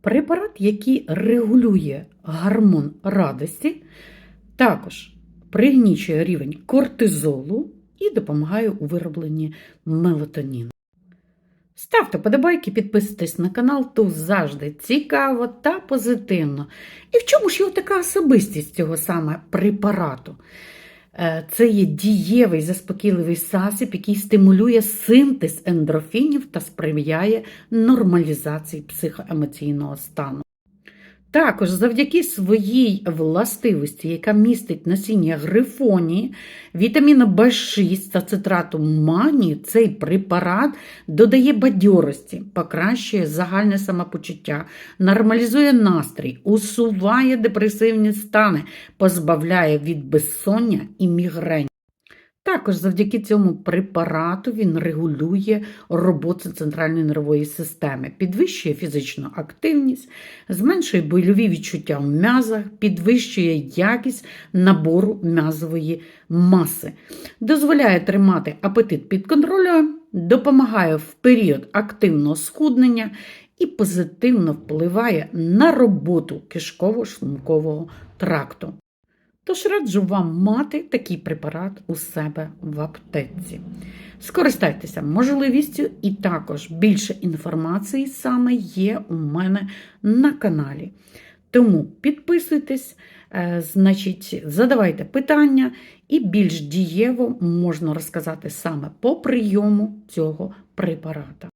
Препарат, який регулює гормон радості, також пригнічує рівень кортизолу і допомагає у виробленні мелатоніну. Ставте подобайки, підписуйтесь на канал, тут завжди цікаво та позитивно. І в чому ж його така особистість цього саме препарату? Е, Це є дієвий заспокійливий засіб, який стимулює синтез ендрофінів та сприяє нормалізації психоемоційного стану. Також завдяки своїй властивості, яка містить насіння грифонії, вітаміну В6 та цитрату магнію, цей препарат додає бадьорості, покращує загальне самопочуття, нормалізує настрій, усуває депресивні стани, позбавляє від безсоння і мігрень. Також завдяки цьому препарату він регулює роботу центральної нервової системи, підвищує фізичну активність, зменшує больові відчуття в м'язах, підвищує якість набору м'язової маси, дозволяє тримати апетит під контролем, допомагає в період активного схуднення і позитивно впливає на роботу кишково-шлункового тракту. Тож раджу вам мати такий препарат у себе в аптеці. Скористайтеся можливістю, і також більше інформації саме є у мене на каналі. Тому підписуйтесь, е, значить, задавайте питання, і більш дієво можна розказати саме по прийому цього препарата.